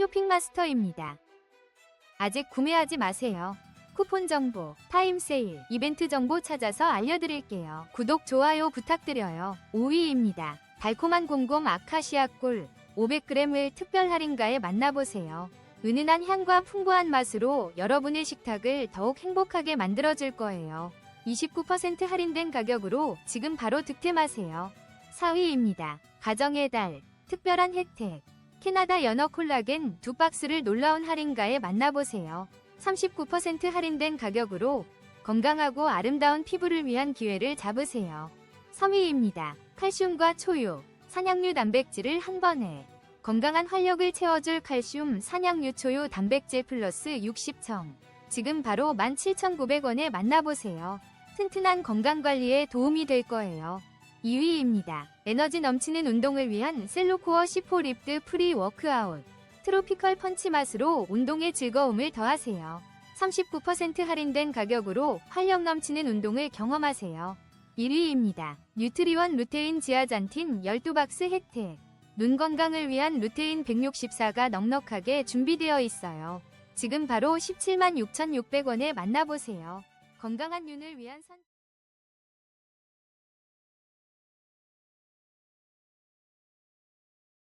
쇼핑마스터입니다. 아직 구매하지 마세요. 쿠폰 정보, 타임 세일, 이벤트 정보 찾아서 알려드릴게요. 구독, 좋아요 부탁드려요. 5위입니다. 달콤한 곰곰 아카시아 꿀 500g을 특별 할인가에 만나보세요. 은은한 향과 풍부한 맛으로 여러분의 식탁을 더욱 행복하게 만들어줄 거예요. 29% 할인된 가격으로 지금 바로 득템하세요. 4위입니다. 가정의 달 특별한 혜택 캐나다 연어 콜라겐 두 박스를 놀라운 할인가에 만나보세요. 39% 할인된 가격으로 건강하고 아름다운 피부를 위한 기회를 잡으세요. 3위입니다. 칼슘과 초유, 산양류 단백질을 한 번에 건강한 활력을 채워줄 칼슘 산양류 초유 단백질 플러스 60청 지금 바로 17,900원에 만나보세요. 튼튼한 건강관리에 도움이 될 거예요. 2위입니다. 에너지 넘치는 운동을 위한 셀로코어 C4 립드 프리 워크아웃 트로피컬 펀치 맛으로 운동의 즐거움을 더하세요. 39% 할인된 가격으로 활력 넘치는 운동을 경험하세요. 1위입니다. 뉴트리원 루테인 지아잔틴 12박스 혜택 눈 건강을 위한 루테인 164가 넉넉하게 준비되어 있어요. 지금 바로 17만 6,600원에 만나보세요. 건강한 눈을 위한 선